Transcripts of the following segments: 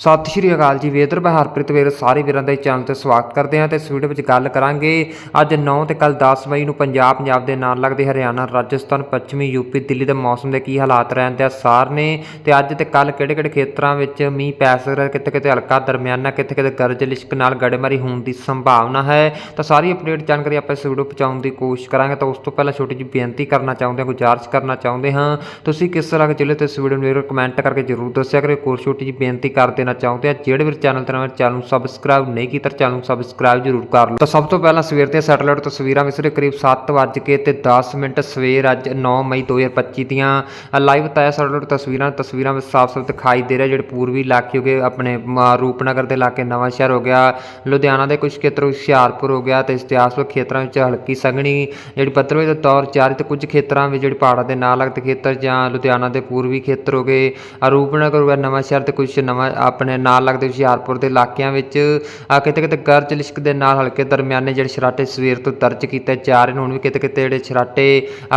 ਸਤਿ ਸ਼੍ਰੀ ਅਕਾਲ ਜੀ ਵੇਦਰ ਮੈਂ ਹਰਪ੍ਰੀਤ ਵੇਰ ਸਾਰੇ ਵੀਰਾਂ ਦਾ ਇਸ ਚੈਨਲ ਤੇ ਸਵਾਗਤ ਕਰਦੇ ਹਾਂ ਤੇ ਇਸ ਵੀਡੀਓ ਵਿੱਚ ਗੱਲ ਕਰਾਂਗੇ ਅੱਜ 9 ਤੇ ਕੱਲ 10 ਮਈ ਨੂੰ ਪੰਜਾਬ ਪੰਜਾਬ ਦੇ ਨਾਲ ਲੱਗਦੇ ਹਰਿਆਣਾ ਰਾਜਸਥਾਨ ਪੱਛਮੀ ਯੂਪੀ ਦਿੱਲੀ ਦੇ ਮੌਸਮ ਦੇ ਕੀ ਹਾਲਾਤ ਰਹਿਣ ਦੇ ਆਸਾਰ ਨੇ ਤੇ ਅੱਜ ਤੇ ਕੱਲ ਕਿਹੜੇ ਕਿਹੜੇ ਖੇਤਰਾਂ ਵਿੱਚ ਮੀਂਹ ਪੈ ਸਕਦਾ ਹੈ, ਕਿਤੇ ਕਿਤੇ ਹਲਕਾ ਦਰਮਿਆਨਾ ਕਿਤੇ ਕਿਤੇ ਗਰਜ ਲਿਸ਼ਕ ਨਾਲ ਗੜੇਮਾਰੀ ਹੋਣ ਦੀ ਸੰਭਾਵਨਾ ਹੈ। ਤਾਂ ਸਾਰੀ ਅਪਡੇਟ ਜਾਣਕਾਰੀ ਆਪਾਂ ਇਸ ਵੀਡੀਓ ਪਹੁੰਚਾਉਣ ਦੀ ਕੋਸ਼ਿਸ਼ ਕਰਾਂਗੇ। ਤਾਂ ਉਸ ਤੋਂ ਪਹਿਲਾਂ ਛੋਟੀ ਜਿਹੀ ਬੇਨਤੀ ਕਰਨਾ ਚਾਹੁੰਦੇ ਹਾਂ ਗੁਜ਼ਾਰਿਸ਼ ਕਰਨਾ ਚਾਹੁੰਦੇ ਹਾਂ। ਤੁਸੀਂ ਕਿਸ ਤਰ੍ਹਾਂ ਦੇ ਜ਼ਿਲ੍ਹੇ ਤੇ ਇਸ ਵੀਡੀਓ ਨੂੰ ਵੀਰ ਕਮੈਂਟ ਕਰਕੇ ਜਰੂਰ ਦੱਸਿਆ ਕਰੋ ਇੱਕ ਹੋਰ ਛੋਟੀ ਜਿਹੀ ਬੇਨਤੀ ਕਰਦੇ ਦੇਣਾ ਚਾਹੁੰਦੇ ਆ, ਜਿਹੜੇ ਵੀ ਚੈਨਲ ਤੇ ਨਵੇਂ ਚੈਨਲ ਨੂੰ ਸਬਸਕ੍ਰਾਈਬ ਨਹੀਂ ਕੀਤਾ ਚੈਨਲ ਨੂੰ ਸਬਸਕ੍ਰਾਈਬ ਜਰੂਰ ਕਰ ਲਓ। ਤਾਂ ਸਭ ਤੋਂ ਪਹਿਲਾਂ ਸਵੇਰ ਦੀਆਂ ਸੈਟਲਾਈਟ ਤਸਵੀਰਾਂ ਵਿੱਚ ਵਿਸਰੇ ਕਰੀਬ 7 ਵੱਜ ਕੇ ਤੇ 10 ਮਿੰਟ ਸਵੇਰ ਅੱਜ 9 ਮਈ 2025 ਦੀਆਂ ਲਾਈਵ ਤਾਇਆ ਸੈਟਲਾਈਟ ਤਸਵੀਰਾਂ ਤਸਵੀਰਾਂ ਵਿੱਚ ਸਾਫ਼-ਸਾਫ਼ ਦਿਖਾਈ ਦੇ ਰਿਹਾ, ਜਿਹੜੇ ਪੂਰਬੀ ਇਲਾਕੇ ਹੋ ਗਏ, ਆਪਣੇ ਰੂਪਨਗਰ ਦੇ ਇਲਾਕੇ, ਨਵਾਂ ਸ਼ਹਿਰ ਹੋ ਗਿਆ, ਲੁਧਿਆਣਾ ਦੇ ਕੁਝ ਖੇਤਰ ਹੁਸ਼ਿਆਰਪੁਰ ਹੋ ਗਿਆ ਤੇ ਇਤਿਹਾਸਕ ਖੇਤਰਾਂ ਵਿੱਚ ਹਲਕੀ ਸੰਘਣੀ, ਜਿਹੜੀ ਪੱਤਰਵੇ ਦੇ ਤੌਰ ਜਾਰੀ ਤੇ ਕੁਝ ਖੇਤਰਾਂ ਵਿੱਚ ਜਿਹੜੇ ਪਹਾੜਾਂ ਦੇ ਨਾਲ ਲੱਗਦੇ ਖੇਤਰ ਜਾਂ ਲੁਧਿਆਣਾ ਦੇ ਪੂਰਬੀ ਖੇਤਰ ਹੋ ਗਏ, ਰੂਪਨਗਰ ਹੋ ਗਿਆ, ਨਵਾਂ ਸ਼ਹਿਰ ਤੇ ਕੁਝ ਨਵਾਂ ਆਪਣੇ ਨਾਲ ਲੱਗਦੇ ਹੁਸ਼ਿਆਰਪੁਰ ਦੇ ਇਲਾਕਿਆਂ ਵਿੱਚ ਕਿਤੇ ਕਿਤੇ ਗਰਜ ਲਿਸ਼ਕ ਦੇ ਨਾਲ ਹਲਕੇ ਦਰਮਿਆਨੇ ਜਿਹੜੇ ਸ਼ਰਾਟੇ ਸਵੇਰ ਤੋਂ ਦਰਜ ਕੀਤੇ ਜਾ ਰਹੇ ਨੇ, ਹੁਣ ਵੀ ਕਿਤੇ ਕਿਤੇ ਜਿਹੜੇ ਸ਼ਰਾਟੇ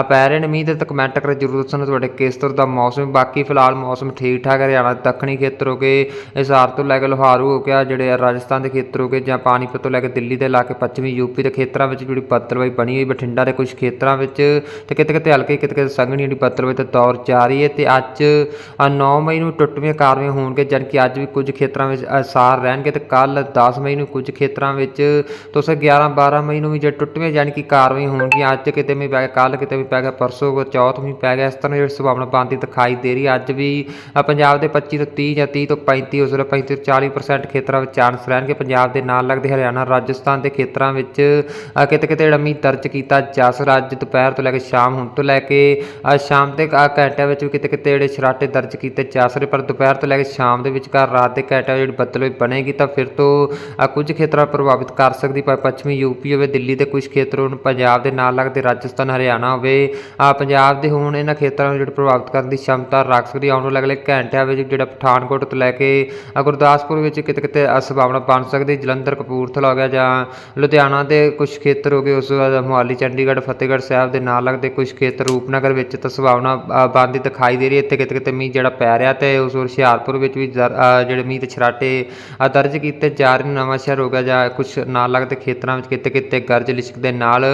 ਪੈ ਰਹੇ ਨੇ, ਮੀਂਹ ਦੇ ਤਾਂ ਕਮੈਂਟ ਕਰਕੇ ਜ਼ਰੂਰ ਦੱਸਣਾ, ਤੁਹਾਡੇ ਕਿਸ ਤਰ੍ਹਾਂ ਦਾ ਮੌਸਮ ਬਾਕੀ ਫਿਲਹਾਲ ਮੌਸਮ ਠੀਕ ਠਾਕ ਹਰਿਆਣਾ ਦੱਖਣੀ ਖੇਤਰ ਹੋ ਗਏ, ਹਿਸਾਰ ਤੋਂ ਲੈ ਕੇ ਲੋਹਾਰੂ ਹੋ ਗਿਆ, ਜਿਹੜੇ ਰਾਜਸਥਾਨ ਦੇ ਖੇਤਰ ਹੋ ਗਏ, ਜਾਂ ਪਾਣੀਪਤ ਤੋਂ ਲੈ ਕੇ ਦਿੱਲੀ ਦੇ ਇਲਾਕੇ, ਪੱਛਮੀ ਯੂਪੀ ਦੇ ਖੇਤਰਾਂ ਵਿੱਚ ਜਿਹੜੀ ਬੱਦਲਵਾਈ ਬਣੀ ਹੋਈ, ਬਠਿੰਡਾ ਦੇ ਕੁਝ ਖੇਤਰਾਂ ਵਿੱਚ, ਤੇ ਕਿਤੇ ਕਿਤੇ ਹਲਕੇ ਕਿਤੇ ਕਿਤੇ ਸੰਘਣੀ ਜਿਹੜੀ ਬੱਦਲਵਾਈ ਦਾ ਦੌਰ ਜਾਰੀ ਹੈ, ਤੇ ਅੱਜ ਆ 9 ਮਈ ਨੂੰ ਟੁੱਟਵੀਆਂ ਕਾਰਵਾਈਆਂ ਹੋਣਗੇ ਜਦ ਕਿ ਅੱਜ ਵੀ ਕੁਝ ਖੇਤਰਾਂ ਵਿੱਚ ਅਸਾਰ ਰਹਿਣਗੇ ਤੇ ਕੱਲ 10 ਮਈ ਨੂੰ ਕੁਝ ਖੇਤਰਾਂ ਵਿੱਚ ਤੁਸੀਂ 11 12 ਮਈ ਨੂੰ ਵੀ ਜੇ ਟੁੱਟਵੀਆਂ ਯਾਨੀ ਕਿ ਕਾਰਵਾਈ ਹੋਣਗੀਆਂ ਅੱਜ ਕਿਤੇ ਵੀ ਪੈ ਗਿਆ ਕੱਲ ਕਿਤੇ ਵੀ ਪੈ ਗਿਆ ਪਰਸੋਂ ਚੌਥ ਵੀ ਪੈ ਗਿਆ ਇਸ ਤਰ੍ਹਾਂ ਜਿਹੜੀ ਸੰਭਾਵਨਾ ਬਣਦੀ ਦਿਖਾਈ ਦੇ ਰਹੀ ਹੈ। ਅੱਜ ਵੀ ਪੰਜਾਬ ਦੇ 25 ਤੋਂ 30 ਜਾਂ 30 ਤੋਂ 35 ਉਸ ਵੇਲੇ 35 ਤੋਂ 40% ਖੇਤਰਾਂ ਵਿੱਚ ਚਾਂਸ ਰਹਿਣਗੇ। ਪੰਜਾਬ ਦੇ ਨਾਲ ਲੱਗਦੇ ਹਰਿਆਣਾ ਰਾਜਸਥਾਨ ਦੇ ਖੇਤਰਾਂ ਵਿੱਚ ਕਿਤੇ ਕਿਤੇ ਜਿਹੜਾ ਮੀਂਹ ਦਰਜ ਕੀਤਾ ਜਾ ਸਕਦਾ ਅੱਜ ਦੁਪਹਿਰ ਤੋਂ ਲੈ ਕੇ ਸ਼ਾਮ ਹੁਣ ਤੋਂ ਲੈ ਕੇ ਅ, ਸ਼ਾਮ ਦੇ ਘੰਟਿਆਂ ਵਿੱਚ ਵੀ ਕਿਤੇ ਕਿਤੇ ਜਿਹੜੇ ਸ਼ਰਾਟੇ ਦਰਜ ਕੀਤੇ ਜਾ ਸਕਦੇ ਪਰ ਦੁਪਹਿਰ ਤੋਂ ਲੈ ਕੇ ਸ਼ਾਮ ਦੇ ਵਿਚਕਾਰ ਰਾਤ ਦੇ ਘੰਟਿਆਂ ਵਿੱਚ ਜਿਹੜੀ ਬੱਦਲ ਬਣੇਗੀ ਤਾਂ ਫਿਰ ਤੋਂ ਕੁਝ ਖੇਤਰਾਂ ਪ੍ਰਭਾਵਿਤ ਕਰ ਸਕਦੀ ਪਰ ਪੱਛਮੀ ਯੂਪੀ ਹੋਵੇ ਦਿੱਲੀ ਦੇ ਕੁਝ ਖੇਤਰ ਹੋਣ ਪੰਜਾਬ ਦੇ ਨਾਲ ਲੱਗਦੇ ਰਾਜਸਥਾਨ ਹਰਿਆਣਾ ਹੋਵੇ ਪੰਜਾਬ ਦੇ ਹੁਣ ਇਹਨਾਂ ਖੇਤਰਾਂ ਨੂੰ ਜਿਹੜੇ ਪ੍ਰਭਾਵਿਤ ਕਰਨ ਦੀ ਸ਼ਮਤਾ ਰੱਖ ਸਕਦੀ ਆਉਣ ਵਾਲੇ ਅਗਲੇ ਘੰਟਿਆਂ ਵਿੱਚ ਜਿਹੜਾ ਪਠਾਨਕੋਟ ਤੋਂ ਲੈ ਕੇ ਗੁਰਦਾਸਪੁਰ ਵਿੱਚ ਕਿਤੇ ਕਿਤੇ ਅ, ਸੰਭਾਵਨਾ ਬਣ ਸਕਦੀ ਜਲੰਧਰ ਕਪੂਰਥਲਾ ਹੋ ਗਿਆ ਜਾਂ ਲੁਧਿਆਣਾ ਦੇ ਕੁਝ ਖੇਤਰ ਹੋ ਗਏ ਉਸ ਤੋਂ ਬਾਅਦ ਮੋਹਾਲੀ ਚੰਡੀਗੜ੍ਹ ਫਤਿਹਗੜ੍ਹ ਸਾਹਿਬ ਦੇ ਨਾਲ ਲੱਗਦੇ ਕੁਝ ਖੇਤਰ ਰੂਪਨਗਰ ਵਿੱਚ ਤਾਂ ਸੰਭਾਵਨਾ ਅ, ਬਣਦੀ ਦਿਖਾਈ ਦੇ ਰਹੀ ਹੈ। ਇੱਥੇ ਕਿਤੇ ਕਿਤੇ ਮੀਂਹ ਜਿਹੜਾ ਪੈ ਰਿਹਾ ਤੇ ਉਸ ਹੁਸ਼ਿਆਰਪੁਰ ਵਿੱਚ ਵੀ ਜ਼ਰ- ਜਿਹੜੇ ਮੀਂਹ ਤੇ ਛਰਾਟੇ ਦਰਜ ਕੀਤੇ ਜਾ ਰਹੇ ਨੇ, ਨਵਾਂ ਸ਼ਹਿਰ ਹੋ ਗਿਆ ਜਾਂ ਕੁਝ ਨਾਲ ਲੱਗਦੇ ਖੇਤਰਾਂ ਵਿੱਚ ਕਿਤੇ ਕਿਤੇ ਗਰਜ ਲਿਸ਼ਕ ਦੇ ਨਾਲ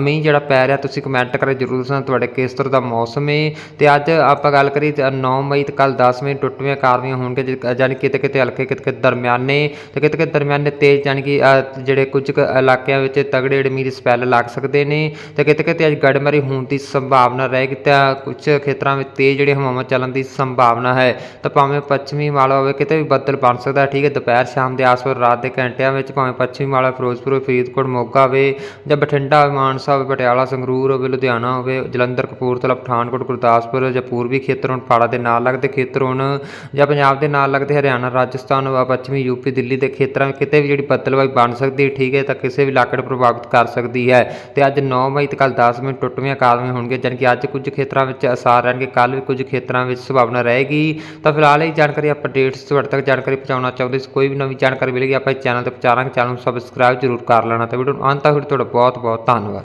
ਮੀਂਹ ਜਿਹੜਾ ਪੈ ਰਿਹਾ, ਤੁਸੀਂ ਕਮੈਂਟ ਕਰੇ ਜਰੂਰ ਸੁਣਾ ਤੁਹਾਡੇ ਕਿਸ ਤਰ੍ਹਾਂ ਦਾ ਮੌਸਮ ਹੈ ਤੇ ਅੱਜ ਆਪਾਂ ਗੱਲ ਕਰੀ 9 ਮਈ ਤੇ ਕੱਲ 10 ਮਈ ਟੁੱਟਵੀਆਂ ਕਾਰਵਾਈਆਂ ਹੋਣਗੇ ਜਿ- ਜਾਣੀ ਕਿਤੇ ਕਿਤੇ ਹਲਕੇ, ਕਿਤੇ ਕਿਤੇ ਦਰਮਿਆਨੇ, ਤੇ ਕਿਤੇ ਕਿਤੇ ਦਰਮਿਆਨੇ ਤੇਜ਼ ਜਾਣੀ ਕਿ ਜਿਹੜੇ ਕੁਝ ਕੁ ਇਲਾਕਿਆਂ ਵਿੱਚ ਤਗੜੇ ਜਿਹੜੇ ਮੀਂਹ ਦੇ ਸਪੈਲ ਲੱਗ ਸਕਦੇ ਨੇ, ਤੇ ਕਿਤੇ ਕਿਤੇ ਅੱਜ ਗੜਮਰੀ ਹੋਣ ਦੀ ਸੰਭਾਵਨਾ ਰਹੇਗੀ ਤਾਂ ਕੁਝ ਖੇਤਰਾਂ ਵਿੱਚ ਤੇਜ਼ ਜਿਹੜੇ ਹਵਾਵਾਂ ਚੱਲਣ ਦੀ ਸੰਭਾਵਨਾ ਹੈ, ਤਾਂ ਭਾਵੇਂ ਪੱਛਮੀ ਮਾਲਾ ਹੋਵੇ ਕਿਤੇ ਵੀ ਬੱਦਲ ਬਣ ਸਕਦਾ ਠੀਕ ਹੈ ਦੁਪਹਿਰ ਸ਼ਾਮ ਦੇ ਆਸ-ਪਾਸ ਰਾਤ ਦੇ ਘੰਟਿਆਂ ਵਿੱਚ ਭਾਵੇਂ ਪੱਛਮੀ ਮਾਲਾ ਫਿਰੋਜ਼ਪੁਰ ਫਰੀਦਕੋਟ ਮੋਗਾ ਹੋਵੇ ਜਾਂ ਬਠਿੰਡਾ ਹੋਵੇ, ਮਾਨਸਾ ਹੋਵੇ ਪਟਿਆਲਾ ਸੰਗਰੂਰ ਹੋਵੇ ਲੁਧਿਆਣਾ ਹੋਵੇ ਜਲੰਧਰ ਕਪੂਰਥਲਾ ਪਠਾਨਕੋਟ ਗੁਰਦਾਸਪੁਰ ਜਾਂ ਪੂਰਬੀ ਖੇਤਰ ਹੁਣ ਪਹਾੜਾਂ ਦੇ ਨਾਲ ਲੱਗਦੇ ਖੇਤਰ ਹੋਣ ਜਾਂ ਪੰਜਾਬ ਦੇ ਨਾਲ ਲੱਗਦੇ ਹਰਿਆਣਾ ਰਾਜਸਥਾਨ ਵਾ ਪੱਛਮੀ ਯੂਪੀ ਦਿੱਲੀ ਦੇ ਖੇਤਰਾਂ ਵਿੱਚ ਕਿਤੇ ਵੀ ਜਿਹੜੀ ਬੱਦਲਵਾਈ ਬਣ ਸਕਦੀ ਠੀਕ ਹੈ ਤਾਂ ਕਿਸੇ ਵੀ ਇਲਾਕੇ ਨੂੰ ਪ੍ਰਭਾਵਿਤ ਕਰ ਸਕਦੀ ਹੈ। ਤੇ ਅੱਜ 9 ਮਈ ਤੇ ਕੱਲ 10 ਮਈ ਟੁੱਟਵੀਆਂ ਕਾਰਵਾਈਆਂ ਹੋਣਗੀਆਂ ਜਾਣੀ ਕਿ ਅੱਜ ਕੁਝ ਖੇਤਰਾਂ ਵਿੱਚ ਅਸਾਰ ਰਹਿਣਗੇ ਕੱਲ ਵੀ ਕੁਝ ਖੇਤਰਾਂ ਵਿੱਚ ਸੰਭਾਵਨਾ ਰਹੇਗੀ। ਤਾਂ ਫਿਲਹਾਲ ਇਹ ਜਾਣਕਾਰੀ ਅਪਡੇਟਸ ਤੁਹਾਡੇ ਤੱਕ ਜਾਣਕਾਰੀ ਪਹੁੰਚਾਉਣਾ ਚਾਹੁੰਦੇ ਸੀ, ਕੋਈ ਵੀ ਨਵੀਂ ਜਾਣਕਾਰੀ ਮਿਲੇਗੀ, ਆਪਾਂ ਇਸ ਚੈਨਲ ਤੇ ਪਹੁੰਚਾਵਾਂਗੇ ਚੈਨਲ ਨੂੰ ਸਬਸਕ੍ਰਾਈਬ ਜ਼ਰੂਰ ਕਰ ਲੈਣਾ ਤੇ ਵੀਡੀਓ ਨੂੰ ਅੰਤ ਤੱਕ ਤੁਹਾਡਾ ਬਹੁਤ ਬਹੁਤ ਧੰਨਵਾਦ।